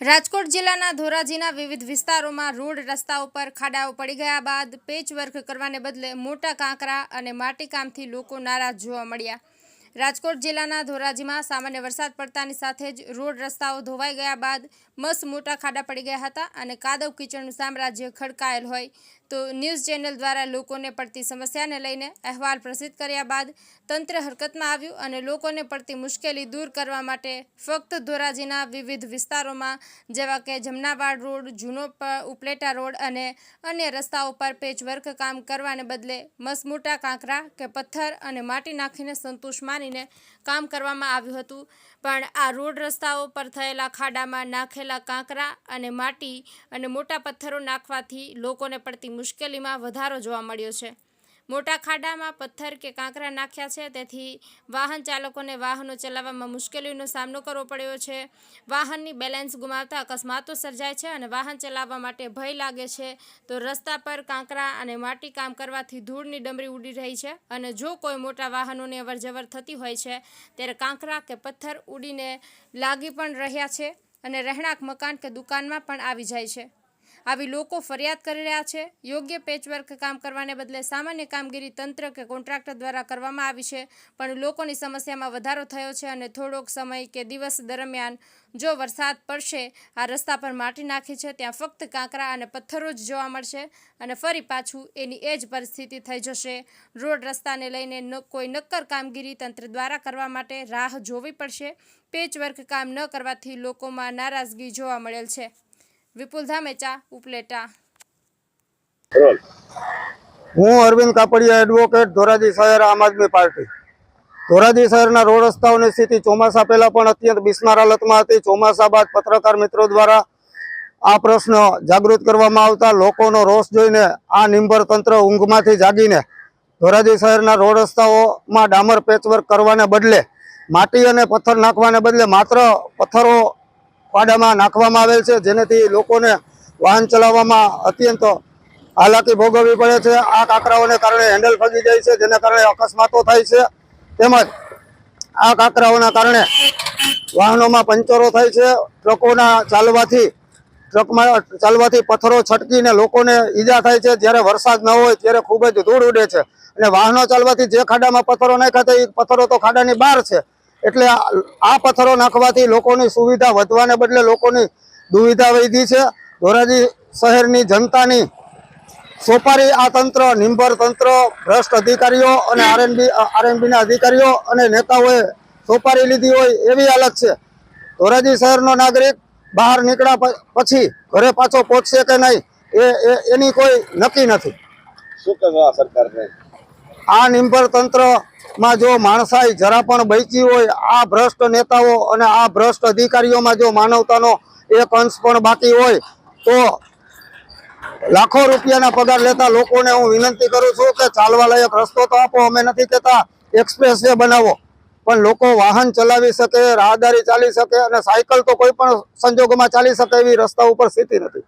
રાજકોટ જિલ્લાના ધોરાજીના વિવિધ વિસ્તારોમાં રોડ રસ્તાઓ પર ખાડાઓ પડી ગયા બાદ પેચવર્ક કરવાને બદલે મોટા કાંકરા અને માટીકામથી લોકો નારાજ જોવા મળ્યા. રાજકોટ જિલ્લાના ધોરાજીમાં સામાન્ય વરસાદ પડતાની સાથે જ રોડ રસ્તાઓ ધોવાઈ ગયા બાદ મસ્ત મોટા ખાડા પડી ગયા હતા અને કાદવ કીચડનું સામ્રાજ્ય ખડકાયેલ હોય તો ન્યૂઝ ચેનલ દ્વારા લોકોને પડતી સમસ્યાને લઈને અહેવાલ પ્રસિદ્ધ કર્યા બાદ તંત્ર હરકતમાં આવ્યું અને લોકોને પડતી મુશ્કેલી દૂર કરવા માટે ફક્ત ધોરાજીના વિવિધ વિસ્તારોમાં, જેવા કે જમનાવાડ રોડ, જૂનો ઉપલેટા રોડ અને અન્ય રસ્તાઓ પર પેચવર્ક કામ કરવાને બદલે મસમોટા કાંકરા કે પથ્થર અને માટી નાખીને સંતોષ માનીને કામ કરવામાં આવ્યું હતું. પણ આ રોડ રસ્તાઓ પર થયેલા ખાડામાં નાખેલા કાંકરા અને માટી અને મોટા પથ્થરો નાખવાથી લોકોને પડતી મુશ્કેલીમાં વધારો જોવા મળ્યો છે. મોટા ખાડામાં પથ્થર કે કાંકરા નાખ્યા છે, તેથી વાહન ચાલકોને વાહનો ચલાવવામાં મુશ્કેલીનો સામનો કરવો પડ્યો છે. વાહનની બેલેન્સ ગુમાવતા અકસ્માતો સર્જાય છે અને વાહન ચલાવવા માટે ભય લાગે છે, તો રસ્તા પર કાંકરા અને માટી કામ કરવાથી ધૂળની ડમરી ઉડી રહી છે અને જો કોઈ મોટા વાહનોની અવરજવર થતી હોય છે, ત્યારે કાંકરા કે પથ્થર ઉડીને લાગી પણ રહ્યા છે અને રહેણાંક મકાન કે દુકાનમાં પણ આવી જાય છે. આવી લોકો ફરિયાદ કરી રહ્યા છે. યોગ્ય પેચવર્ક કામ કરવાને બદલે સામાન્ય કામગીરી તંત્ર કે કોન્ટ્રાક્ટર દ્વારા કરવામાં આવી છે, પણ લોકોની સમસ્યામાં વધારો થયો છે અને થોડોક સમય કે દિવસ દરમિયાન જો વરસાદ પડશે, આ રસ્તા પર માટી નાખી છે, ત્યાં ફક્ત કાંકરા અને પથ્થરો જ જોવા મળશે અને ફરી પાછું એની એ જ પરિસ્થિતિ થઈ જશે. રોડ રસ્તાને લઈને કોઈ નક્કર કામગીરી તંત્ર દ્વારા કરવા માટે રાહ જોવી પડશે. પેચવર્ક કામ ન કરવાથી લોકોમાં નારાજગી જોવા મળેલ છે. વિપુલ ધામેચા ઉપલેટા. હું અરવિંદ કાપડિયા એડવોકેટ ધોરાજી શહેર આમ આદમી પાર્ટી. ધોરાજી શહેરના રોડ રસ્તાઓની સ્થિતિ ચોમાસા પહેલાં પણ અત્યંત બિસ્માર હાલતમાં હતી. ચોમાસા બાદ પત્રકાર મિત્રો દ્વારા આ પ્રશ્ન જાગૃત કરવામાં આવતા. લોકોનો રોષ જોઈને આ નિંબર તંત્ર ઊંઘમાંથી જાગીને ધોરાજી શહેરના રોડ રસ્તાઓમાં ડામર પેચવર્ક કરવાને બદલે માટી અને પથ્થર નાખવાને બદલે માત્ર પથ્થરો ખાડામાં નાખવામાં આવેલ છે. જેનાથી લોકોને વાહન ચલાવવામાં અત્યંત હાલાકી ભોગવવી પડે છે. આ કાંકરાઓને કારણે હેન્ડલ ફગી જાય છે, જેના કારણે અકસ્માતો થાય છે. તેમજ આ કાંકરાઓના કારણે વાહનોમાં પંચરો થાય છે. ટ્રકોના ચાલવાથી, ટ્રકમાં ચાલવાથી પથ્થરો છટકીને લોકોને ઈજા થાય છે. જ્યારે વરસાદ ન હોય ત્યારે ખૂબ જ ધૂળ ઉડે છે. અને વાહનો ચાલવાથી જે ખાડામાં પથ્થરો નાખ્યા હતા એ પથ્થરો તો ખાડાની બહાર છે. એટલે આ પથ્થરો નાખવાથી લોકોની સુવિધા વધવાને બદલે લોકોની દુવિધા વધી છે. ધોરાજી શહેરની જનતાની સોપારી આ તંત્ર નિંભર તંત્ર ભ્રષ્ટ અધિકારીઓ અને આરએનબી આરએનબીના અધિકારીઓ અને નેતાઓએ સોપારી લીધી હોય એવી હાલત છે. ધોરાજી શહેરનો નાગરિક બહાર નીકળ્યા પછી ઘરે પાછો પહોંચશે કે નહીં એ એની કોઈ નક્કી નથી. શું કહેવા સરકારને? આ નિંબર તંત્રમાં જો માણસાઈ જરા પણ બચી હોય, આ ભ્રષ્ટ નેતાઓ અને આ ભ્રષ્ટ અધિકારીઓમાં જો માનવતાનો એક અંશ પણ બાકી હોય, તો લાખો રૂપિયાના પગાર લેતા લોકોને હું વિનંતી કરું છું કે ચાલવા લાયક રસ્તો તો આપો, અમે નથી કહેતા એક્સપ્રેસ વે બનાવો. પણ લોકો વાહન ચલાવી શકે, રાહદારી ચાલી શકે અને સાયકલ તો કોઈ પણ સંજોગોમાં ચાલી શકે એવી રસ્તા ઉપર સ્થિતિ નથી.